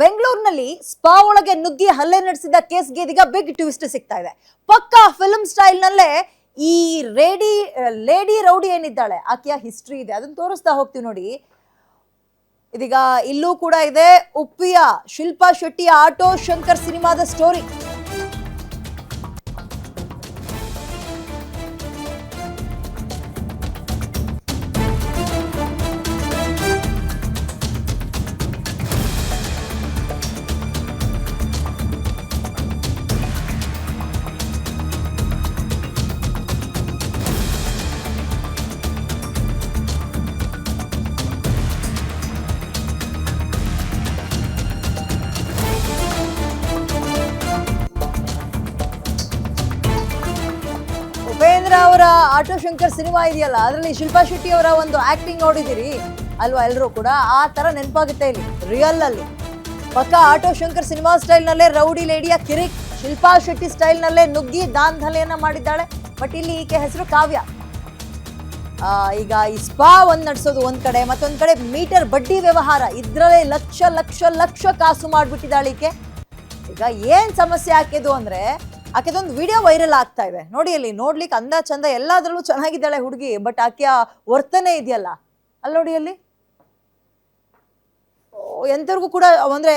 ಬೆಂಗಳೂರಿನಲ್ಲಿ ಸ್ಪಾ ಒಳಗೆ ನುಗ್ಗಿ ಹಲ್ಲೆ ನಡೆಸಿದ ಕೇಸ್ಗೆ ಇದೀಗ ಬಿಗ್ ಟ್ವಿಸ್ಟ್ ಸಿಗ್ತಾ ಇದೆ. ಪಕ್ಕಾ ಫಿಲ್ಮ್ ಸ್ಟೈಲ್ ನಲ್ಲೇ ಈ ರೇಡಿ, ಲೇಡಿ ರೌಡಿ ಏನಿದ್ದಾಳೆ, ಆಕೆಯ ಹಿಸ್ಟ್ರಿ ಇದೆ. ಅದನ್ನು ತೋರಿಸ್ತಾ ಹೋಗ್ತೀವಿ ನೋಡಿ. ಇದೀಗ ಇಲ್ಲೂ ಕೂಡ ಇದೆ ಉಪ್ಪಿಯ ಶಿಲ್ಪಾ ಶೆಟ್ಟಿಯ ಆಟೋ ಶಂಕರ್ ಸಿನಿಮಾದ ಸ್ಟೋರಿ ಉಪೇಂದ್ರ ಅವರ ಆಟೋ ಶಂಕರ್ ಸಿನಿಮಾ ಇದೆಯಲ್ಲ, ಅದರಲ್ಲಿ ಶಿಲ್ಪಾ ಶೆಟ್ಟಿ ಅವರ ಒಂದು ಆಕ್ಟಿಂಗ್ ನೋಡಿದಿರಿ ಅಲ್ವಾ ಎಲ್ಲರೂ ಕೂಡ? ಆ ತರ ನೆನಪಾಗುತ್ತೆ ಇಲ್ಲಿ ರಿಯಲ್ ಅಲ್ಲಿ. ಪಕ್ಕ ಆಟೋ ಶಂಕರ್ ಸಿನಿಮಾ ಸ್ಟೈಲ್ ನಲ್ಲೇ ರೌಡಿ ಲೇಡಿಯ ಕಿರಿಕ್, ಶಿಲ್ಪಾ ಶೆಟ್ಟಿ ಸ್ಟೈಲ್ ನಲ್ಲೇ ನುಗ್ಗಿ ದಾಂಧಲೆಯನ್ನ ಮಾಡಿದ್ದಾಳೆ. ಬಟ್ ಇಲ್ಲಿ ಈಕೆ ಹೆಸರು ಕಾವ್ಯ. ಈಗ ಈ ಸ್ಪಾ ಒಂದ್ ನಡೆಸೋದು ಒಂದ್ ಕಡೆ, ಮತ್ತೊಂದ್ ಕಡೆ ಮೀಟರ್ ಬಡ್ಡಿ ವ್ಯವಹಾರ, ಇದ್ರಲ್ಲೇ ಲಕ್ಷ ಲಕ್ಷ ಲಕ್ಷ ಕಾಸು ಮಾಡ್ಬಿಟ್ಟಿದ್ದಾಳೆ ಈಕೆ. ಈಗ ಏನ್ ಸಮಸ್ಯೆ ಹಾಕಿದ್ದು ಅಂದ್ರೆ ಆಕೆದೊಂದು ವಿಡಿಯೋ ವೈರಲ್ ಆಗ್ತಾ ಇದೆ. ನೋಡಿ ಅಲ್ಲಿ, ನೋಡ್ಲಿಕ್ಕೆ ಅಂದ ಚಂದ ಎಲ್ಲಾದ್ರಲ್ಲೂ ಚೆನ್ನಾಗಿದ್ದಾಳೆ ಹುಡುಗಿ ಬಟ್ ಆಕೆಯ ವರ್ತನೆ ಇದೆಯಲ್ಲ? ಅಲ್ಲಿ ನೋಡಿ ಅಲ್ಲಿ. ಎಂತವ್ರಿಗೂ ಕೂಡ ಅಂದ್ರೆ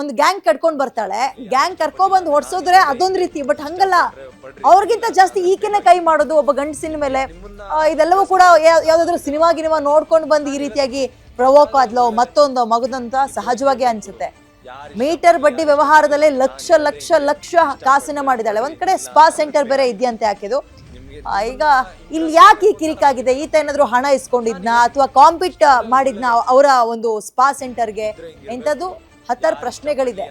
ಒಂದು ಗ್ಯಾಂಗ್ ಕಟ್ಕೊಂಡ್ ಬರ್ತಾಳೆ. ಗ್ಯಾಂಗ್ ಕರ್ಕೊಂಡ್ ಹೊಡ್ಸೋದ್ರೆ ಅದೊಂದ್ ರೀತಿ ಬಟ್ ಹಂಗಲ್ಲ. ಅವ್ರಿಗಿಂತ ಜಾಸ್ತಿ ಈಕೆನೆ ಕೈ ಮಾಡೋದು, ಒಬ್ಬ ಗಂಡಸಿನ ಮೇಲೆ. ಇದೆಲ್ಲವೂ ಕೂಡ ಯಾವ್ದಾದ್ರು ಸಿನಿಮಾ ಗಿನಿಮಾ ನೋಡ್ಕೊಂಡು ಬಂದು ಈ ರೀತಿಯಾಗಿ ಪ್ರವೋಕ್ ಆದ್ಲೋ ಮತ್ತೊಂದು ಮಗದಂತ ಸಹಜವಾಗಿ ಅನ್ಸುತ್ತೆ. ಮೀಟರ್ ಬಡ್ಡಿ ವ್ಯವಹಾರದಲ್ಲೇ ಲಕ್ಷ ಲಕ್ಷ ಲಕ್ಷ ಕಾಸಿನ ಮಾಡಿದಾಳೆ ಒಂದ್ ಕಡೆ ಸ್ಪಾ ಸೆಂಟರ್ ಬೇರೆ ಇದೆಯಂತೆ ಹಾಕಿದು ಆ, ಈಗ ಇಲ್ಲಿ ಯಾಕೆ ಈ ಕಿರಿಕಾಗಿದೆ ಈತ ಏನಾದ್ರು ಹಣ ಇಸ್ಕೊಂಡಿದ್ನ? ಅಥವಾ ಕಾಂಪಿಟ್ ಮಾಡಿದ್ನ ಅವರ ಒಂದು ಸ್ಪಾ ಸೆಂಟರ್ಗೆ? ಎಂಥದ್ದು? ಹತ್ತಾರು ಪ್ರಶ್ನೆಗಳಿದೆ.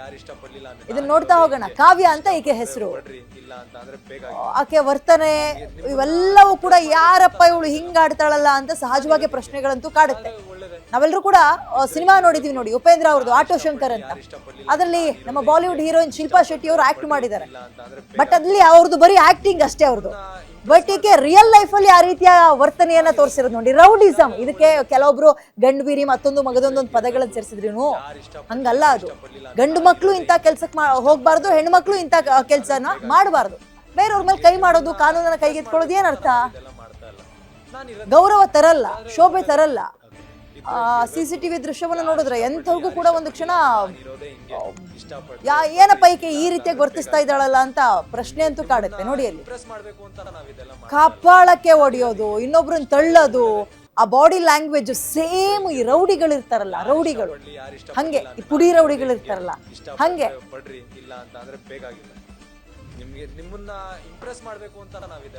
ಇದನ್ನ ನೋಡ್ತಾ ಹೋಗೋಣ. ಕಾವ್ಯ ಅಂತ ಈಕೆ ಹೆಸರು. ಆಕೆ ವರ್ತನೆ ಇವೆಲ್ಲವೂ ಕೂಡ ಯಾರಪ್ಪ ಇವಳು ಹಿಂಗ್ ಆಡ್ತಾಳಲ್ಲ ಅಂತ ಸಹಜವಾಗಿ ಪ್ರಶ್ನೆಗಳಂತೂ ಕಾಡುತ್ತೆ. ನಾವೆಲ್ಲರೂ ಕೂಡ ಸಿನಿಮಾ ನೋಡಿದೀವಿ ನೋಡಿ ಉಪೇಂದ್ರ ಅವ್ರದ್ದು ಆಟೋ ಶಂಕರ್ ಅಂತ. ಅದರಲ್ಲಿ ನಮ್ಮ ಬಾಲಿವುಡ್ ಹೀರೋಯಿನ್ ಶಿಲ್ಪಾ ಶೆಟ್ಟಿ ಅವರು ಆಕ್ಟ್ ಮಾಡಿದ್ದಾರೆ. ಬಟ್ ಅದ್ರಲ್ಲಿ ಅವ್ರದ್ದು ಬರೀ ಆಕ್ಟಿಂಗ್ ಅಷ್ಟೇ ಅವ್ರದ್ದು. ಬಟ್ ಈಕೆ ರಿಯಲ್ ಲೈಫ್ ಅಲ್ಲಿ ಆ ರೀತಿಯ ವರ್ತನೆಯನ್ನ ತೋರಿಸಿರೋದು ನೋಡಿ ರೌಡಿಸಮ್ ಇದಕ್ಕೆ ಕೆಲವೊಬ್ರು ಗಂಡು ಬೀರಿ ಮತ್ತೊಂದು ಮಗದೊಂದೊಂದು ಪದಗಳನ್ನು ಸೇರಿಸಿದ್ರು ಹಂಗಲ್ಲ ಅದು. ಗಂಡು ಮಕ್ಕಳು ಇಂಥ ಕೆಲ್ಸಕ್ಕೆ ಮಾ ಹೋಗ್ಬಾರ್ದು ಮಕ್ಕಳು ಇಂಥ ಕೆಲಸನ ಮಾಡಬಾರ್ದು. ಬೇರೆಯವ್ರ ಮೇಲೆ ಕೈ ಮಾಡೋದು, ಕಾನೂನನ್ನ ಕೈಗೆತ್ಕೊಳ್ಳೋದು ಏನರ್ಥ ಗೌರವ ತರಲ್ಲ, ಶೋಭೆ ತರಲ್ಲ. ಸಿ ಸಿ ಟಿವಿ ದೃಶ್ಯವನ್ನು ನೋಡಿದ್ರೆ ಎಂಥವ್ರಿಗೂ ಕೂಡ ಒಂದು ಕ್ಷಣ, ಯಾ, ಏನಪ್ಪ ಈಕೆ ಈ ರೀತಿಯಾಗಿ ವರ್ತಿಸ್ತಾ ಇದ್ದಾಳಲ್ಲ ಅಂತ ಪ್ರಶ್ನೆ ಅಂತೂ ಕಾಡುತ್ತೆ ನೋಡಿ ಅಲ್ಲಿ. ಕಪಾಳಕ್ಕೆ ಒಡೆಯೋದು ಇನ್ನೊಬ್ರನ್ನ ತಳ್ಳೋದು, ಆ ಬಾಡಿ ಲ್ಯಾಂಗ್ವೇಜ್ ಸೇಮ್ ಈ ರೌಡಿಗಳು ಇರ್ತಾರಲ್ಲ, ರೌಡಿಗಳು. ಹಂಗೆ, ಈ ಪುಡಿ ರೌಡಿಗಳು ಇರ್ತಾರಲ್ಲ, ಹಂಗೆ. ನಿಮ್ಗೆ ನಿಮ್ಮನ್ನ ಇಂಪ್ರೆಸ್ ಮಾಡ್ಬೇಕು ಅಂತ ನಾವಿದೆಲ್ಲ